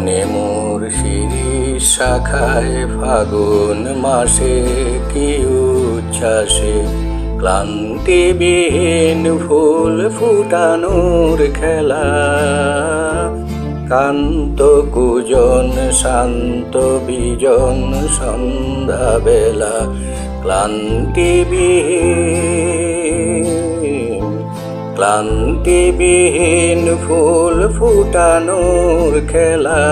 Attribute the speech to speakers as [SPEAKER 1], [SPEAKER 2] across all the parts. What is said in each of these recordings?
[SPEAKER 1] বনে মোর শিরিষ শাখায় ফাগুন মাসে কি উচ্ছ্বাসে? ক্লান্তিবিহীন ফুল ফুটানোর খেলা। কান্ত কুজন, শান্ত বিজন সন্ধ্যাবেলা। ক্লান্তিবিহীন ক্লান্তিবিহীন ফুল ফুটানোর খেলা।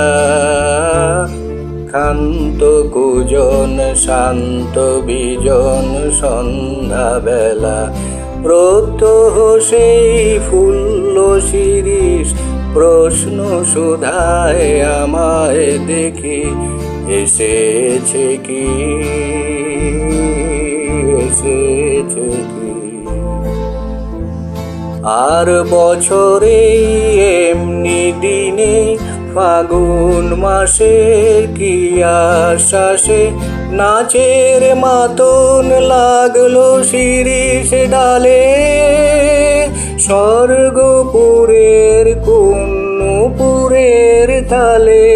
[SPEAKER 1] শান্ত কুজন শান্ত বিজন সন্ধ্যাবেলা। প্রত্যহ সেই ফুল্ল শিরিষ, প্রশ্ন সুধায় আমায় দেখি, এসেছে কি? এসেছে কি? আর বছরে এমনি দিনে ফাগুন মাসে কি আশ্বাসে নাচের মাতন লাগল শিরিষ ডালে। স্বর্গপুরের কুন্নপুরের তালে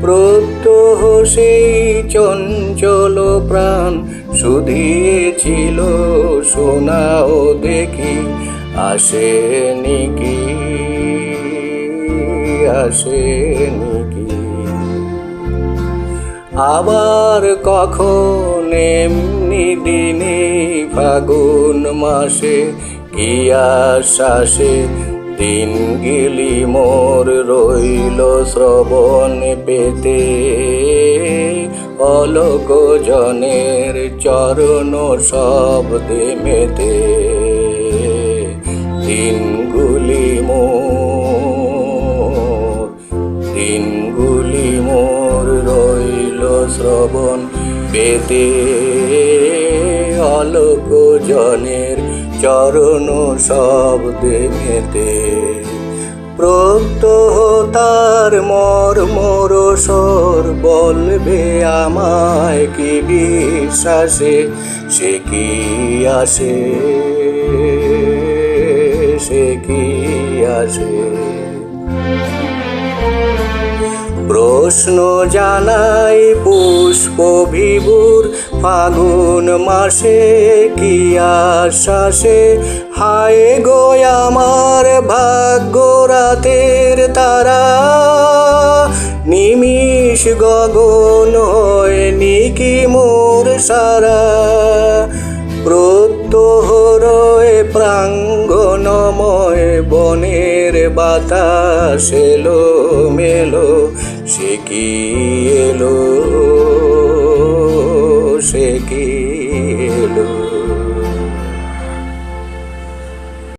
[SPEAKER 1] প্রত্যহ সেই চঞ্চল প্রাণ শুধিয়েছিল, শোনাও দেখি আসেনি কি? আসেনি কি? আবার কখন এমনি দিনে ফাগুন মাসে কি আশ্বাসে দিন গেলি মোর রইল শ্রবণ পেতে। অলোক জনের চরণ শব্দে মেতে। দিনগুলি মোর দিনগুলি মোর রইল শ্রবণ পেতে অলোক জনের চরণ শব্দে মেতে। প্রত্যহ তার মর মর স্বর বলবে আমায় কি বিশ্বাসে, সে কি আসে? সে কি আসে প্রশ্ন জানাই পুষ্প বিভুর ফাগুন মাসে কি আশ্বাসে? হায় গো আমার ভাগ্য রাতের তারা। নিমিষ গগন হয়, নিকি মোর সারা। বাতাস এলো মেলো সে কি এলো সে কি এলো?